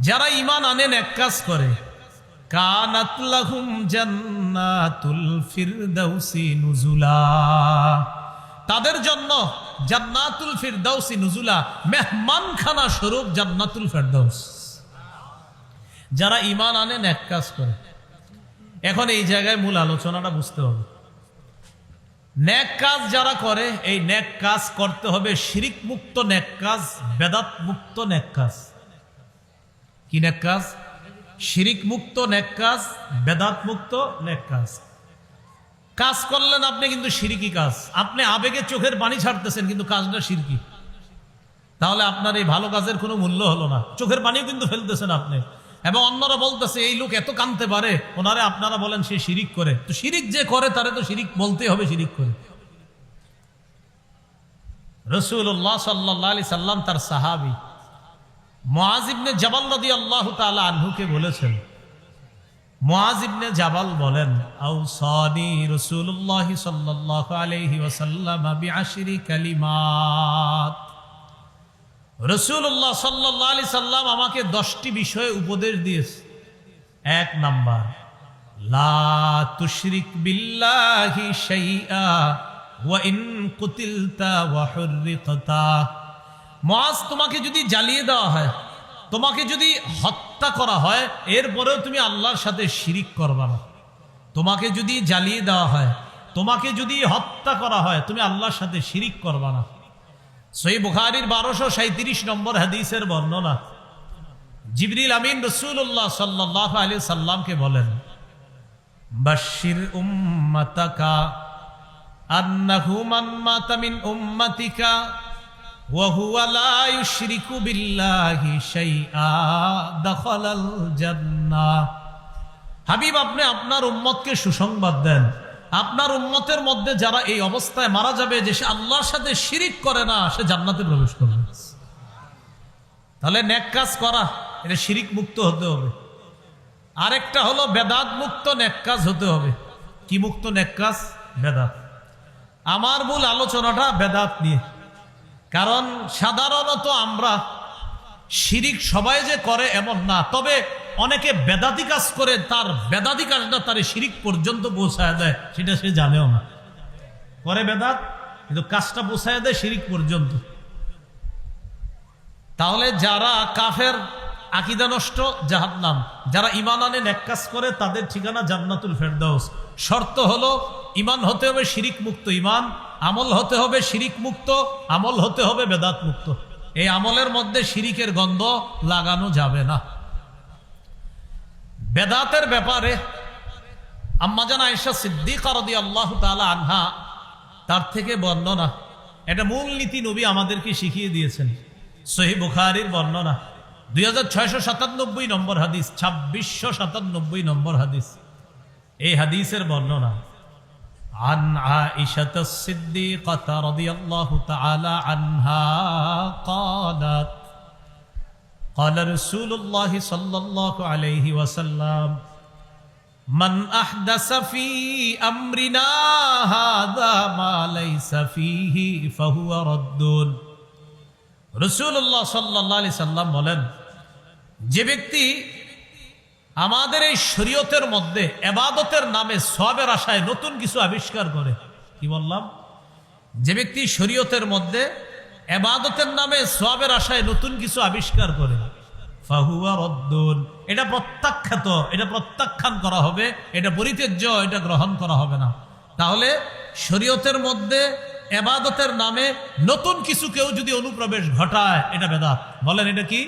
যারা ইমান আনেন এক কাজ করে। কানাত লাহুম জান্নাতুল ফিরদাউসি নুজুলা। তাদের জন্য জান্নাতুল ফিরদাউসি নুজুলা, মেহমানখানা স্বরূপ জান্নাতুল ফেরদাউস। যারা ইমান আনেন এক কাজ করে। এখন এই জায়গায় মূল আলোচনাটা বুঝতে হবে। ন্যাক কাজ যারা করে, এই ন্যাক কাজ করতে হবে শিরিক মুক্ত ন্যাক কাজ বেদাত মুক্ত ন্যাক কাজ। কি ন্যাক কাজ? শিরিক মুক্ত ন্যাক কাজ বেদাত মুক্ত ন্যাক কাজ। কাজ করলেন আপনি কিন্তু শিরিকি কাজ। আপনি আবেগে চোখের পানি ছাড়তেছেন, কিন্তু কাজটা শিরকি। তাহলে আপনার এই ভালো কাজের কোনো মূল্য হলো না। চোখের পানিও কিন্তু ফেলতেছেন আপনি। এবং অন্যরা বলতেছে, এই লোক এত কানতে পারে। ওনারে আপনারা বলেন, সে শিরিক করে। তো শিরিক যে করে, তারে তো শিরিক বলতে হবে, শিরিক করে। রসুল্লাহ সাল্লাহ আলি সাল্লাম তার সাহাবি মহাজিবনে জবাল নদী আল্লাহ তালা আনহুকে বলেছেন মহাজিবনে জাবাল বলেন আউসানি রসুল্লাহ সাল্লাহ আলহি ওসাল্লাম বিআশিরি কালিমাত। রসুল্লাহ সাল্লাহ আলি সাল্লাম আমাকে দশটি বিষয়ে উপদেশ দিয়েছে। এক নাম্বার, লা তুশরিক বিল্লাহি শাইআ ওয়া ইন কুতিলতা ওয়া হুররিকতা মুআজ তোমাকে যদি জ্বালিয়ে দেওয়া হয়, তোমাকে যদি হত্যা করা হয়, এরপরেও তুমি আল্লাহর সাথে শিরিক করবা না। তোমাকে যদি জ্বালিয়ে দেওয়া হয়, তোমাকে যদি হত্যা করা হয়, তুমি আল্লাহর সাথে শিরিক করবা না। সই বুখারির বারোশো সাঁত্রিশ নম্বর হাদিসের বর্ণনা। জিবরিল আমিন রসুল্লাহ সাল্লাহ আলী সাল্লামকে বলেন বাশির উম্মাতাকা আন্নাহু মান মাতা মিন উম্মাতিকা ওয়া হুয়া লা ইউশরিকু বিল্লাহি শাইআ দাখালাল জান্নাহ। হাবিব, আপনি আপনার উম্মতকে সুসংবাদ দেন। আপনার উম্মতের মধ্যে যারা এই অবস্থায় মারা যাবে যে সে আল্লাহর সাথে শিরিক করে না, সে জান্নাতে প্রবেশ করবে। তাহলে ন্যাক কাজ করা, এটা শিরিক মুক্ত হতে হবে। আরেকটা হলো বেদাত মুক্ত ন্যাক কাজ হতে হবে। কি মুক্ত ন্যাক কাজ? বেদাত। আমার মূল আলোচনাটা বেদাত নিয়ে। কারণ সাধারণত আমরা শিরিক সবাই যে করে এমন না, তবে অনেকে বেদাতি কাজ করে, তার বেদাতি কাজটা তার শিরিক পর্যন্ত পৌঁছায় দেয়, সেটা সে জানেও না। করে বেদাত, কিন্তু কাজটা পৌঁছায় দেয় শিরিক পর্যন্ত। তাহলে যারা কাফের, আকিদা নষ্ট, জাহান্নাম। যারা ইমান আনে কাজ করে, তাদের ঠিকানা জান্নাতুল ফেরদাউস। শর্ত হলো ইমান হতে হবে শিরিক মুক্ত ইমান আমল হতে হবে শিরিক মুক্ত, আমল হতে হবে বেদাত মুক্ত। এই আমলের মধ্যে শিরিকের গন্ধ লাগানো যাবে না। বেদাতের ব্যাপারে আম্মাজান আয়েশা সিদ্দিক রদি আল্লাহ তালা আনহা তার থেকে বর্ণনা এটা মূল নীতি নবী আমাদেরকে শিখিয়ে দিয়েছেন সহি বুখারির বর্ণনা দুই হাজার ছয়শো সাতানব্বই নম্বর হাদিস ছাব্বিশশো সাতানব্বই নম্বর হাদিস এই হাদিসের বর্ণনা عن عائشة الصديقة رضي الله تعالى عنها قالت قال رسول الله صلى الله عليه وسلم من أحدث في أمرنا هذا ما ليس فيه فهو رد رسول الله صلى الله عليه وسلم বলেন যে ব্যক্তি আমাদের এই শরীয়তের মধ্যে এবাদতের নামে সবের আশায় নতুন কিছু আবিষ্কার করে কি বললাম যে ব্যক্তি শরীয়তের মধ্যে এবাদতের নামে সবের আশায় নতুন কিছু আবিষ্কার করে ফাহুয়া রদ্দুন। এটা প্রত্যাখ্যাত, এটা প্রত্যাখ্যান করা হবে, এটা পরিত্যাজ্য, এটা গ্রহণ করা হবে না। তাহলে শরীয়তের মধ্যে এবাদতের নামে নতুন কিছু কেউ যদি অনুপ্রবেশ ঘটায়, এটা বেদাত। বলেন এটা কি?